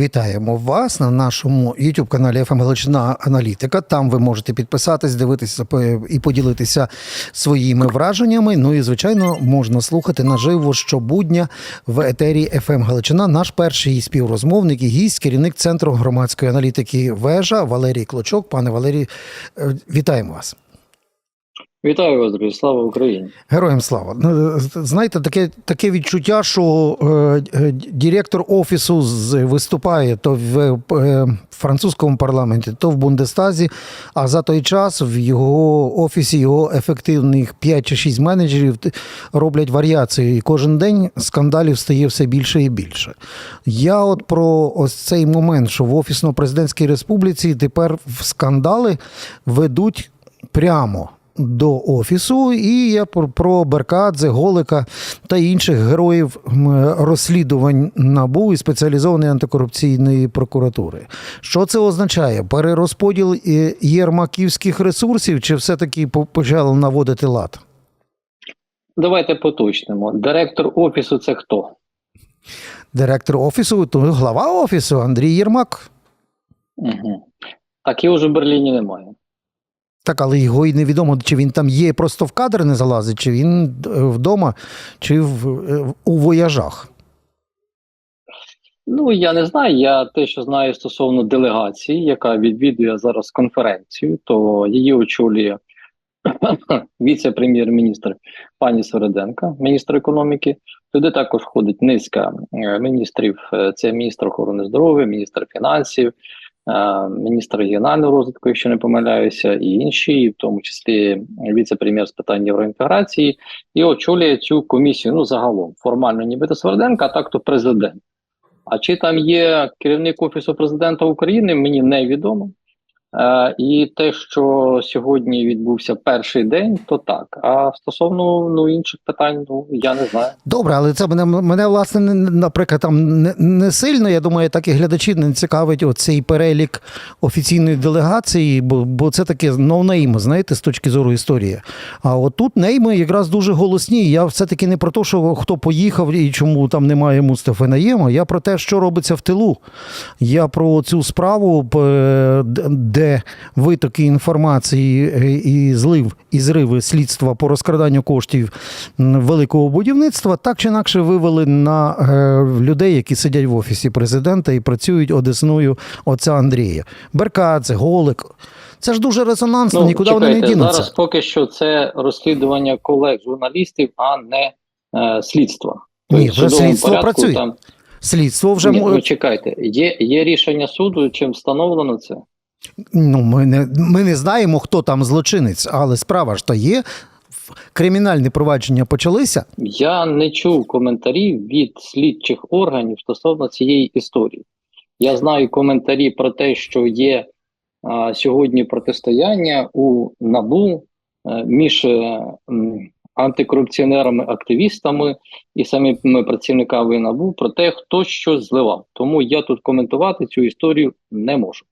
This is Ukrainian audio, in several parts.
Вітаємо вас на нашому youtube каналі «ФМ Галичина Аналітика. Там ви можете підписатись, дивитися і поділитися своїми враженнями. Ну і звичайно, можна слухати наживо щобудня в етері «ФМ Галичина. Наш перший співрозмовник і гість, керівник центру громадської аналітики Вежа Валерій Клочок. Пане Валерій, е, вітаємо вас. Вітаю вас, друзі, слава Україні. Героям слава. Ну, Знаєте, таке, таке відчуття, що е, е, директор офісу виступає то в е, французькому парламенті, то в Бундестазі, а за той час в його офісі його ефективних 5 чи 6 менеджерів роблять варіації. І кожен день скандалів стає все більше і більше. Я от про ось цей момент, що в офісно-президентській республіці тепер в скандали ведуть прямо до офісу, і я про, Беркадзе, Голика та інших героїв розслідувань НАБУ і спеціалізованої антикорупційної прокуратури. Що це означає? Перерозподіл е, єрмаківських ресурсів, чи все-таки по- почали наводити лад? Давайте поточнимо. Директор офісу це хто? Директор офісу, то глава офісу Андрій Єрмак. Угу. Так його ж у Берліні немає. Так, але його і невідомо, чи він там є, просто в кадр не залазить, чи він е, вдома, чи в, е, у вояжах. Ну я не знаю. Я те, що знаю стосовно делегації, яка відвідує зараз конференцію, то її очолює віце-прем'єр-міністр пані Свереденка, міністр економіки. Туди також входить низка е, міністрів. Це міністр охорони здоров'я, міністр фінансів, міністр регіонального розвитку, якщо не помиляюся, і інші, в тому числі віце-прем'єр з питань євроінтеграції, і очолює цю комісію. Ну загалом формально, нібито Сверденка, а так то президент. А чи там є керівник офісу президента України, мені невідомо. Е, і те, що сьогодні відбувся перший день, то так. А стосовно ну інших питань, ну я не знаю. Добре, але це мене, мене власне, не- не- наприклад, там не, не сильно, я думаю, так і глядачі не цікавить оцей перелік офіційної делегації, бо, бо це таке ноунейм, знаєте, з точки зору історії. А от тут нейми якраз дуже голосні. Я все-таки не про те, що хто поїхав і чому там немає Мустафи Наєма, я про те, що робиться в тилу. Я про цю справу, п- д- де витоки інформації е, і злив і зриви слідства по розкраданню коштів великого будівництва так чи інакше вивели на е, людей, які сидять в офісі президента і працюють одесною отця Андрія. Беркадзе, Голик. Це ж дуже резонансно, нікуди вони не Ну, дінуться. зараз поки що це розслідування колег журналістів, а не е, слідства. Ні, вже слідство порядку працює. Там, Слідство вже Ні, ну, чекайте, є, є рішення суду, чим встановлено це. Ну, ми не, ми не знаємо, хто там злочинець, але справа ж то є. Кримінальні провадження почалися. Я не чув коментарів від слідчих органів стосовно цієї історії. Я знаю коментарі про те, що є а, сьогодні протистояння у НАБУ е, між е, м, антикорупціонерами, активістами і самими працівниками НАБУ про те, хто що зливав. Тому я тут коментувати цю історію не можу.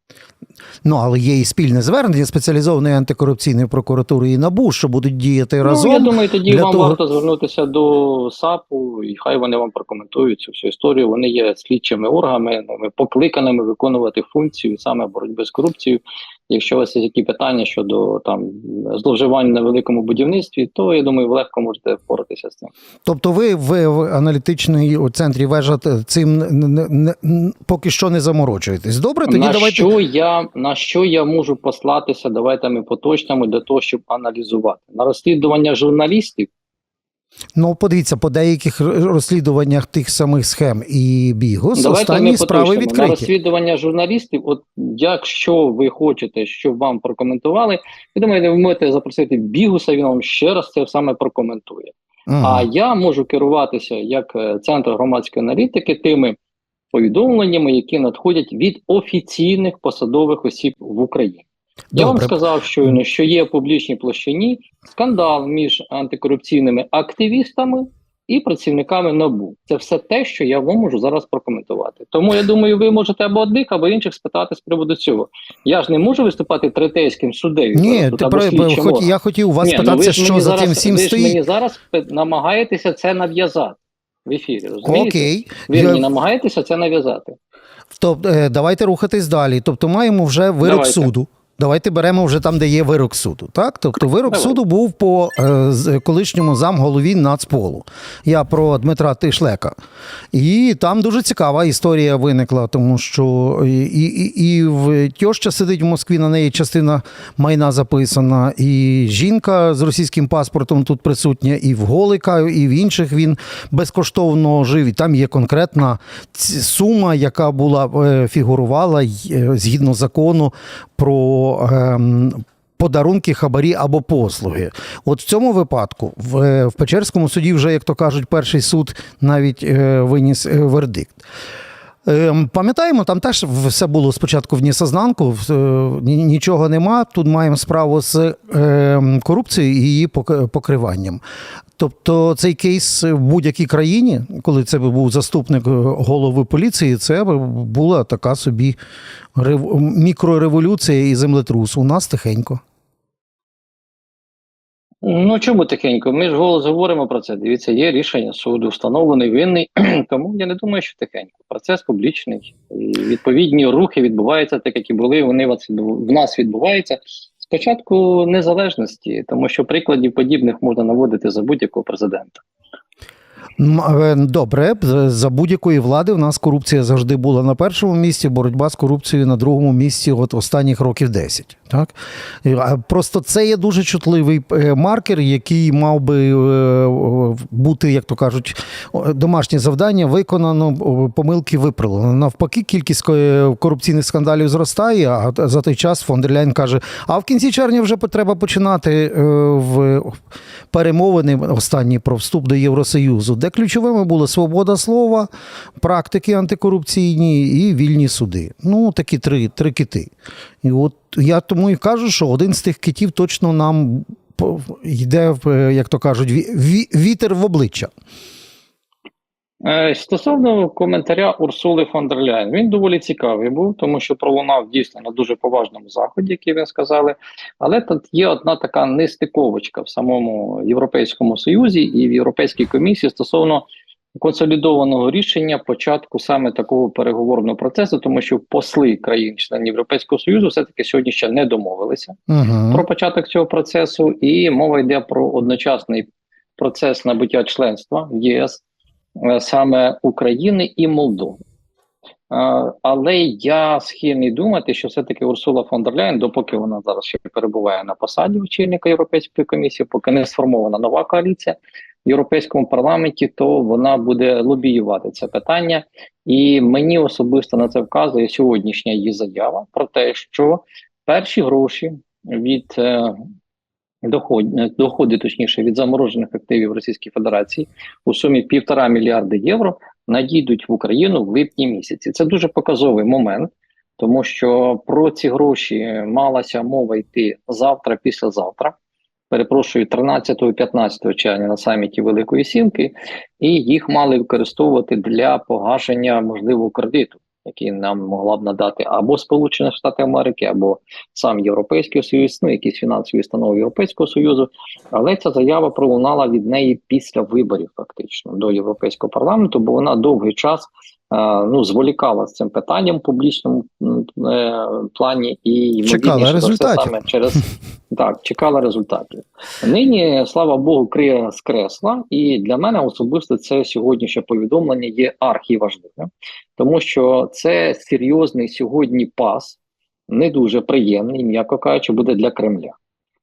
Ну, але є і спільне звернення спеціалізованої антикорупційної прокуратури і НАБУ, що будуть діяти разом. Ну, я думаю, тоді вам того- варто звернутися до САПу, і хай вони вам прокоментують цю всю історію. Вони є слідчими органами, покликаними виконувати функцію саме боротьби з корупцією. Якщо у вас є які питання щодо там зловживань на великому будівництві, то я думаю, ви легко можете впоратися з цим. Тобто ви, в аналітичній центрі вежа цим не- не- поки що не заморочуєтесь. Добре, тоді на давайте. що я на що я можу послатися? Давайте ми поточнимо для того, щоб аналізувати на розслідування журналістів. Ну, подивіться, по деяких розслідуваннях тих самих схем і бігус Давайте останні ми справи поточнимо. на розслідування журналістів. От якщо ви хочете, щоб вам прокоментували, я думаю, ви можете запросити бігуса. Він вам ще раз це саме прокоментує. Мгм. А я можу керуватися як е, центр громадської аналітики тими повідомленнями, які надходять від офіційних посадових осіб в Україні. Я вам сказав щойно, що є в публічній площині скандал між антикорупційними активістами і працівниками НАБУ. Це все те, що я вам можу зараз прокоментувати. Тому я думаю, ви можете або одних, або інших спитати з приводу цього. Я ж не можу виступати третейським суддею. Ні, ти про хоч я хотів у вас ну ж що за цим всім ви ж мені зараз намагаєтеся це нав'язати в ефірі. Розумієте? Окей. Ви Я- мені намагаєтеся це нав'язати. Тобто, е, давайте рухатись далі. Тобто, маємо вже вирок Давайте. суду. Давайте беремо вже там, де є вирок суду. Так? Тобто, вирок Давай. суду був по е, колишньому замголові Нацполу. Я про Дмитра Тишлека. І там дуже цікава історія виникла, тому що і, і, і в тьоща сидить в Москві, на неї частина майна записана, і жінка з російським паспортом тут присутня, і в Голика, і в інших він безкоштовно жив. І там є конкретна сума, яка була е, фігурувала е, згідно закону про. Ем, Подарунки, хабарі або послуги. От в цьому випадку в, е, в Печерському суді вже, як то кажуть, перший суд навіть е, виніс е, вердикт. Ем, Пам'ятаємо, там теж все було спочатку в е, нічого нема. Тут маємо справу з ем, корупцією і її покриванням. Тобто цей кейс в будь-якій країні, коли це був заступник е, голови поліції, це була така собі рев- мікрореволюція і землетрус. У нас тихенько. Ну чому тихенько? Ми ж голос говоримо про це. Дивіться, є рішення суду, встановлений винний. Тому я не думаю, що тихенько. Процес публічний. І відповідні рухи відбуваються, так як і були. Вони в нас в нас відбуваються. Спочатку незалежності, тому що прикладів подібних можна наводити за будь-якого президента. Е, Добре, за будь-якої влади в нас корупція завжди була на першому місці, боротьба з корупцією на другому місці от останніх років 10. Так? Просто це є дуже чутливий е, маркер, який мав би е, бути, як то кажуть, домашнє завдання виконано, помилки виправлено. Навпаки, кількість корупційних скандалів зростає, а за той час фон дер Ляйн каже: а в кінці червня вже треба починати е, в перемовини останні про вступ до Євросоюзу, де ключовими були свобода слова, практики антикорупційні і вільні суди. Ну, такі три, три кити. І от я тому і кажу, що один з тих китів точно нам йде, як то кажуть, ві- ві- вітер в обличчя. Е, Стосовно коментаря Урсули фон дер Ляйн, він доволі цікавий був, тому що пролунав дійсно на дуже поважному заході, який ви сказали. Але тут є одна така нестиковочка в самому Європейському Союзі і в Європейській комісії стосовно консолідованого рішення початку саме такого переговорного процесу, тому що посли країн-членів Європейського Союзу все-таки сьогодні ще не домовилися Угу. про початок цього процесу, і мова йде про одночасний процес набуття членства в ЄС е, саме України і Молдови. Е, Але я схильний думати, що все-таки Урсула фон дер Ляйн, допоки вона зараз ще перебуває на посаді очільника Європейської комісії, поки не сформована нова коаліція Європейському парламенті, то вона буде лобіювати це питання. І мені особисто на це вказує сьогоднішня її заява про те, що перші гроші від е, доходи, доходи, точніше, від заморожених активів Російської Федерації у сумі півтора мільярди євро надійдуть в Україну в липні місяці. Це дуже показовий момент, тому що про ці гроші малася мова йти завтра, післязавтра. Перепрошую, 13-15 червня на саміті Великої Сімки, і їх мали використовувати для погашення можливого кредиту, який нам могла б надати або Сполучені Штати Америки, або сам Європейський Союз, ну якісь фінансові установи Європейського Союзу. Але ця заява пролунала від неї після виборів, фактично, до Європейського парламенту, бо вона довгий час ну зволікала з цим питанням в публічному е, плані і Чекала результатів. саме через так, чекала результатів. Нині, слава Богу, криє скресла, і для мене особисто це сьогоднішнє повідомлення є архіважливим, тому що це серйозний сьогодні пас, не дуже приємний, м'яко кажучи, буде для Кремля.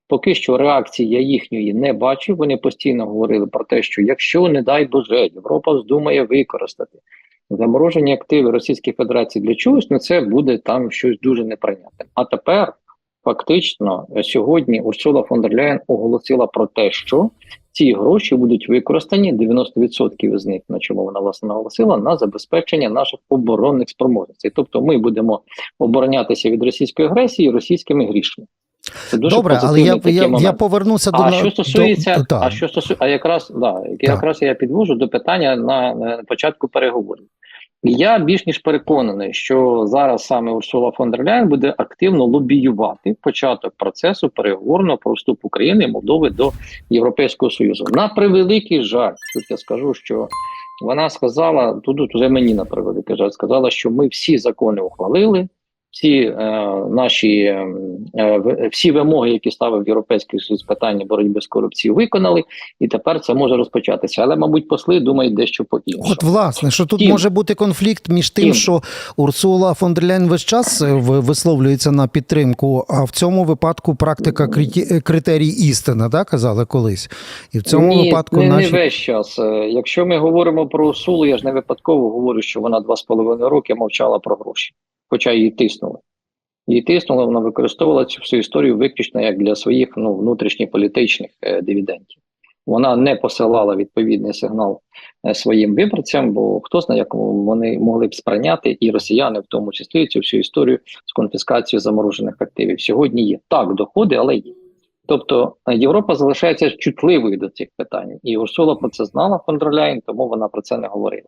Поки що реакції я їхньої не бачив. Вони постійно говорили про те, що якщо, не дай Боже, Європа здумає використати заморожені активи Російської Федерації для чогось, ну це буде там щось дуже неприйнятне. А тепер фактично сьогодні Урсула фон дер Ляєн оголосила про те, що ці гроші будуть використані 90% з них, на чому вона власне наголосила, на забезпечення наших оборонних спроможностей. Тобто, ми будемо оборонятися від російської агресії російськими грішми. Це дуже Добре, але я, я, я момент. повернуся до А що стосується, до, а що стосується, а якраз да, якраз я підвожу до питання на, на початку переговорів. Я більш ніж переконаний, що зараз саме Урсула фон дер Ляйн буде активно лобіювати початок процесу переговорного про вступ України і Молдови до Європейського Союзу. На превеликий жаль, тут я скажу, що Вона сказала, тут, тут мені на прикладі каже, сказала, що ми всі закони ухвалили, всі е, наші е, е, всі вимоги, які ставив Європейський Союз з питання боротьби з корупцією, виконали, і тепер це може розпочатися. Але, мабуть, посли думають дещо по іншому. От власне, що тут Втім- може бути конфлікт між тим, Втім. що Урсула фон дер Ляйн весь час е, висловлюється на підтримку, а в цьому випадку практика кріті- критерій істина, так казали колись. І в цьому Ні, випадку не, наші не весь час. Е, Якщо ми говоримо про Урсулу, я ж не випадково говорю, що вона два з половиною роки мовчала про гроші, хоча її тиснули. Її тиснули, вона використовувала цю всю історію виключно як для своїх ну, внутрішньополітичних е, дивідендів. Вона не посилала відповідний сигнал е, своїм виборцям, бо хто знає, як вони могли б сприйняти, і росіяни, в тому числі, цю всю історію з конфіскацією заморожених активів. Сьогодні є так, доходи, але є. Тобто е, Європа залишається чутливою до цих питань, і Урсула про це знала фон тому вона про це не говорила.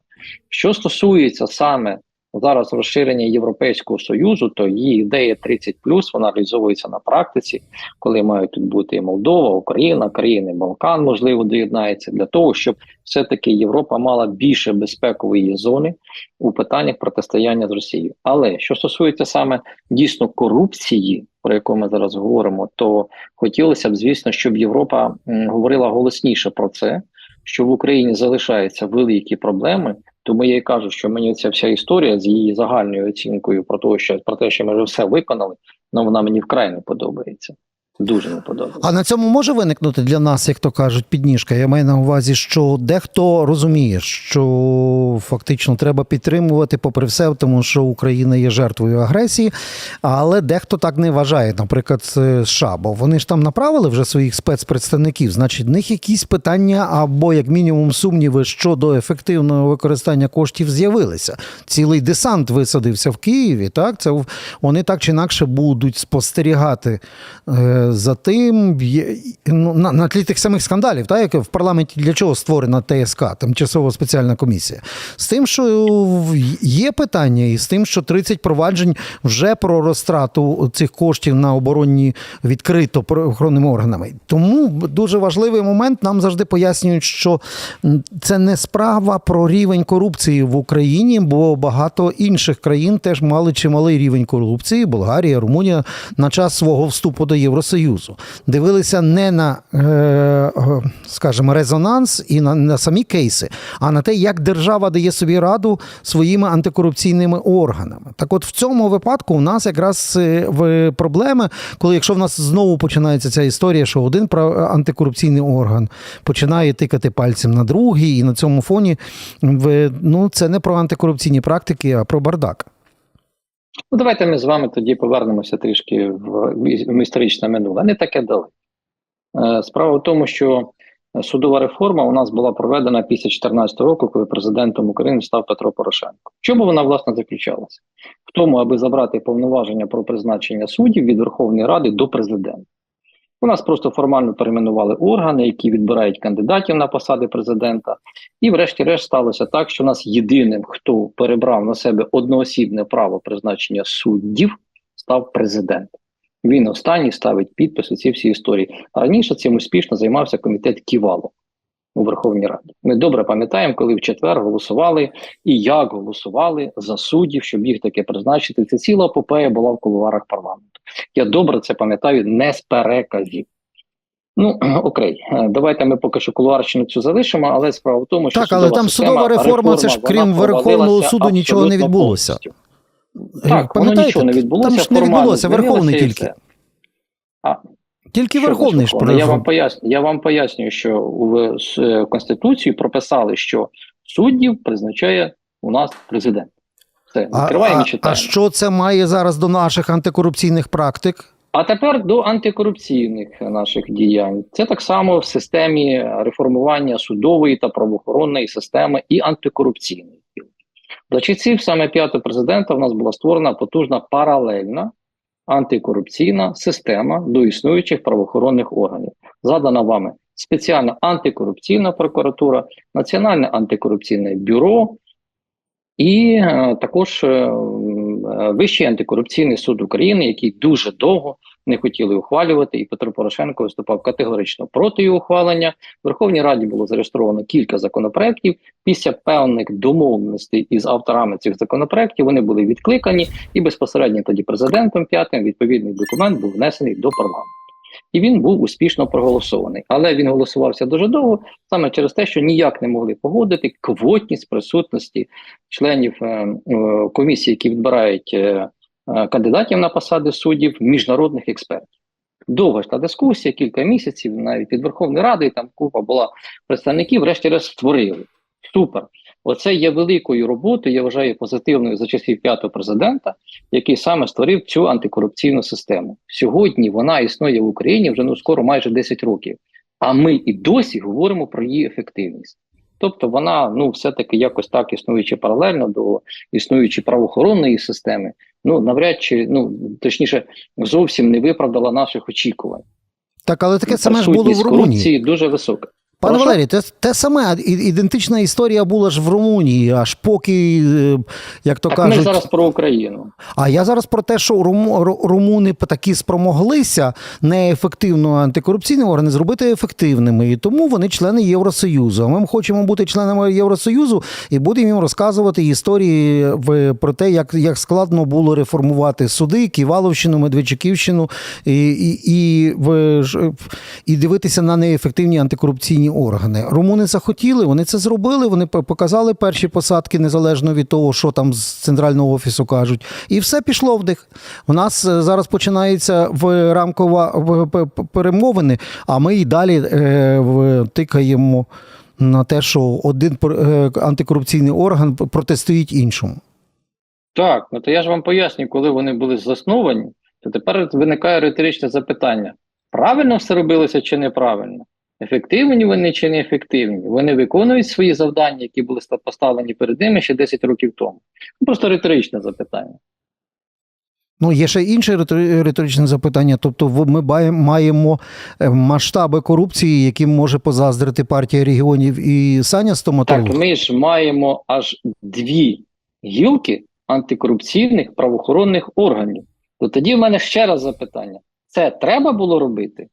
Що стосується саме зараз розширення Європейського союзу, то її ідея 30+, вона реалізовується на практиці, коли мають тут бути і Молдова, Україна, країни Балкан, можливо, доєднається для того, щоб все-таки Європа мала більше безпекової зони у питаннях протистояння з Росією. Але що стосується саме дійсно корупції, про яку ми зараз говоримо, то хотілося б, звісно, щоб Європа говорила голосніше про це, що в Україні залишаються великі проблеми. Тому я і кажу, що мені ця вся історія з її загальною оцінкою про те, що про те, що ми вже все виконали, ну вона мені вкрай не подобається. Дуже не подобається. А на цьому може виникнути для нас, як то кажуть, підніжка. Я маю на увазі, що дехто розуміє, що фактично треба підтримувати, попри все, тому що Україна є жертвою агресії, але дехто так не вважає, наприклад, США, бо вони ж там направили вже своїх спецпредставників. Значить, в них якісь питання або, як мінімум, сумніви щодо ефективного використання коштів з'явилися. Цілий десант висадився в Києві. Так, це вони так чи інакше будуть спостерігати. За тим, ну, на, на тлі тих самих скандалів, так, як в парламенті для чого створена ТСК, тимчасова спеціальна комісія, з тим, що є питання, і з тим, що 30 проваджень вже про розтрату цих коштів на оборонні відкрито правоохоронними органами. Тому дуже важливий момент нам завжди пояснюють, що це не справа про рівень корупції в Україні, бо багато інших країн теж мали чималий рівень корупції Болгарія, Румунія на час свого вступу до Євросоюзу. Дивилися не на, е, е, скажімо, резонанс і на, на самі кейси, а на те, як держава дає собі раду своїми антикорупційними органами. Так, от в цьому випадку у нас якраз е, проблеми, коли якщо в нас знову починається ця історія, що один антикорупційний орган починає тикати пальцем на другий, і на цьому фоні ну, це не про антикорупційні практики, а про бардак. Ну, давайте ми з вами тоді повернемося трішки в, в історичне минуле. Не таке далеко. Е, Справа в тому, що судова реформа у нас була проведена після 2014 року, коли президентом України став Петро Порошенко. В чому вона власне заключалася? В тому, аби забрати повноваження про призначення суддів від Верховної Ради до президента. У нас просто формально перейменували органи, які відбирають кандидатів на посади президента. І, врешті-решт, сталося так, що у нас єдиним, хто перебрав на себе одноосібне право призначення суддів, став президент. Він останній ставить підпис у ці всі історії. Раніше цим успішно займався комітет Ківало у Верховній Раді. Ми добре пам'ятаємо, коли в четвер голосували і як голосували за суддів, щоб їх таке призначити. Це ціла епопея була в кулуарах парламенту. Я добре це пам'ятаю не з переказів. Ну окей, е, давайте ми поки що кулуарщину цю залишимо, але справа в тому, що Так, але там система, судова реформа, це ж крім Верховного суду нічого не відбулося. повністю. Так, воно нічого не відбулося. Там ж не відбулося, Верховний тільки. А, Тільки Що Верховний ж значить Я вам поясню. Я вам пояснюю, що в е, Конституції прописали, що суддів призначає у нас президент. Все, а, відкриваємо а, читаємо. а що це має зараз до наших антикорупційних практик? А тепер до антикорупційних наших діянь. Це так само в системі реформування судової та правоохоронної системи і антикорупційної. За часів саме п'ятого президента в нас була створена потужна паралельна антикорупційна система до існуючих правоохоронних органів. Задана вами спеціальна антикорупційна прокуратура, Національне антикорупційне бюро і е, також е, Вищий антикорупційний суд України, який дуже довго не хотіли ухвалювати, і Петро Порошенко виступав категорично проти його ухвалення. В Верховній Раді було зареєстровано кілька законопроєктів. Після певних домовленостей із авторами цих законопроєктів вони були відкликані, і безпосередньо тоді президентом п'ятим відповідний документ був внесений до парламенту. І він був успішно проголосований. Але він голосувався дуже довго саме через те, що ніяк не могли погодити квотність присутності членів е, е, комісії, які відбирають е, кандидатів на посади суддів, міжнародних експертів. Довга ж та дискусія, кілька місяців, навіть від Верховної Ради, там купа була представників, врешті-решт створили. Супер. Оце є великою роботою, я вважаю позитивною за часів п'ятого президента, який саме створив цю антикорупційну систему. Сьогодні вона існує в Україні вже ну скоро майже 10 років. А ми і досі говоримо про її ефективність. Тобто вона ну все-таки якось так існуючи паралельно до існуючої правоохоронної системи, ну навряд чи ну точніше зовсім не виправдала наших очікувань. Так, але таке саме ж було в Румунії. корупції дуже висока. Пане? Валерій, те, те саме ідентична історія була ж в Румунії, аж поки, е, як то Так кажуть, ми зараз про Україну. А я зараз про те, що рум- румуни таки спромоглися неефективно антикорупційні органи зробити ефективними, і тому вони члени Євросоюзу. А ми хочемо бути членами Євросоюзу і будемо їм розказувати історії про те, як, як складно було реформувати суди, Ківаловщину, Медведчуківщину і, і, і, і дивитися на неефективні антикорупційні органи. Румуни захотіли, вони це зробили. Вони показали перші посадки незалежно від того, що там з центрального офісу кажуть, і все пішло вдих. У нас е, зараз починається в рамкова в- перемовини, а ми і далі е, тикаємо на те, що один е, антикорупційний орган протистоїть іншому. Так, ну то я ж вам поясню, коли вони були засновані, то тепер виникає риторичне запитання: правильно все робилося чи неправильно? Ефективні вони чи не ефективні? Вони виконують свої завдання, які були поставлені перед ними ще 10 років тому. Ну, Просто риторичне запитання. Ну, є ще інше риторичне запитання. Тобто, ми маємо е, масштаби корупції, яким може позаздрити партія регіонів і Саня Стоматолог. Так, ми ж маємо аж дві гілки антикорупційних правоохоронних органів. То тоді в мене ще раз запитання: це треба було робити?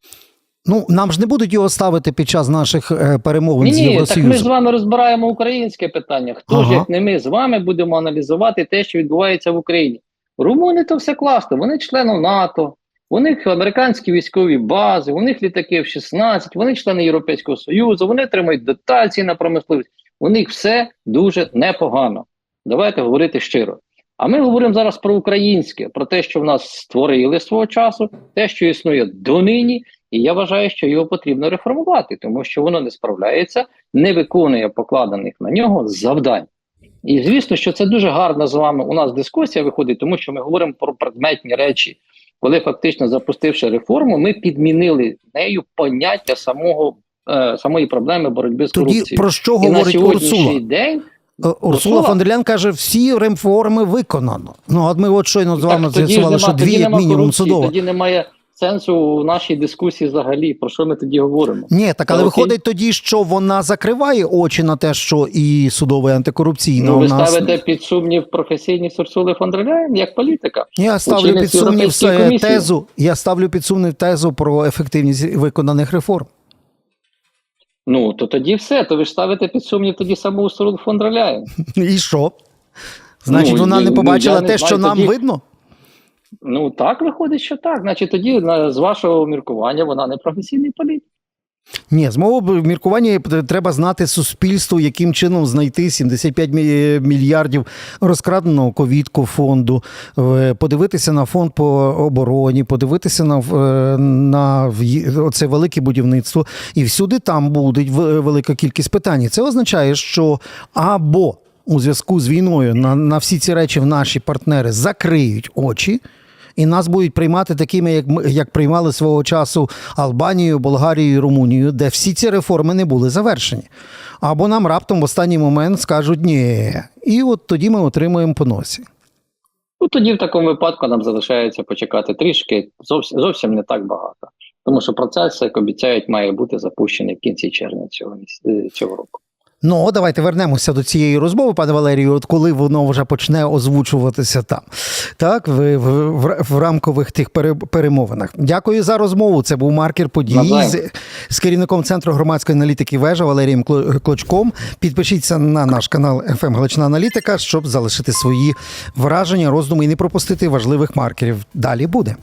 Ну, нам ж не будуть його ставити під час наших е, перемовин Ні, з ні, так ми Євросоюзом. з вами розбираємо українське питання. Хто ж як не ми з вами будемо аналізувати те, що відбувається в Україні? Румуни то все класно. Вони члени НАТО, у них американські військові бази, у них літаки F-16, вони члени Європейського Союзу, вони отримують дотації на промисловість. У них все дуже непогано. Давайте говорити щиро. А ми говоримо зараз про українське, про те, що в нас створили свого часу, те, що існує донині, і я вважаю, що його потрібно реформувати, тому що воно не справляється, не виконує покладених на нього завдань. І звісно, що це дуже гарна з вами у нас дискусія виходить, тому що ми говоримо про предметні речі. Коли фактично запустивши реформу, ми підмінили нею поняття самого е, самої проблеми боротьби з Тоді корупцією. про що І на говорить Урсула? день Е, Урсула фон дер каже, всі реформи виконано. Ну, от ми от щойно з вами з'ясували, що дві як мінімум судова. Тоді немає сенсу у нашій дискусії взагалі. Про що ми тоді говоримо? Ні, так але Окей. виходить тоді, що вона закриває очі на те, що і судове і Ну, у ви нас. ставите під сумнів професійність Урсули фон дер Ляєн як політика. Я ставлю під сумнів е, комісії. тезу. Я ставлю під сумнів тезу про ефективність виконаних реформ. Ну то тоді все. То ви ж ставите під сумнів тоді саму Урсулу фон дер Ляєн. І що? Значить, Ну, вона не ну, побачила не те, знаю, що нам тоді- видно. Ну так виходить, що так. Значить, тоді з вашого міркування вона не професійний політик. Ні, з мого міркування треба знати суспільству, яким чином знайти 75 мі- мільярдів розкраденого ковідку фонду, подивитися на фонд по обороні, подивитися на, на оце велике будівництво, і всюди там буде велика кількість питань. Це означає, що або у зв'язку з війною на, на всі ці речі в наші партнери закриють очі. І нас будуть приймати такими, як як приймали свого часу Албанію, Болгарію Румунію, де всі ці реформи не були завершені. Або нам раптом в останній момент скажуть ні. І от тоді ми отримуємо по носі. Ну тоді в такому випадку нам залишається почекати трішки, зовсім зовсім не так багато. Тому що процес, як обіцяють, має бути запущений в кінці червня цього е, цього року. Ну, давайте вернемося до цієї розмови, пане Валерію. От коли воно вже почне озвучуватися там, так, в, в, в, в рамкових тих пере- перемовинах. Дякую за розмову. Це був маркер подій з, з керівником центру громадської аналітики вежа Валерієм Кло- Клочком. Підпишіться на наш канал «ФМ Галичина Аналітика, щоб залишити свої враження, роздуми і не пропустити важливих маркерів. Далі буде.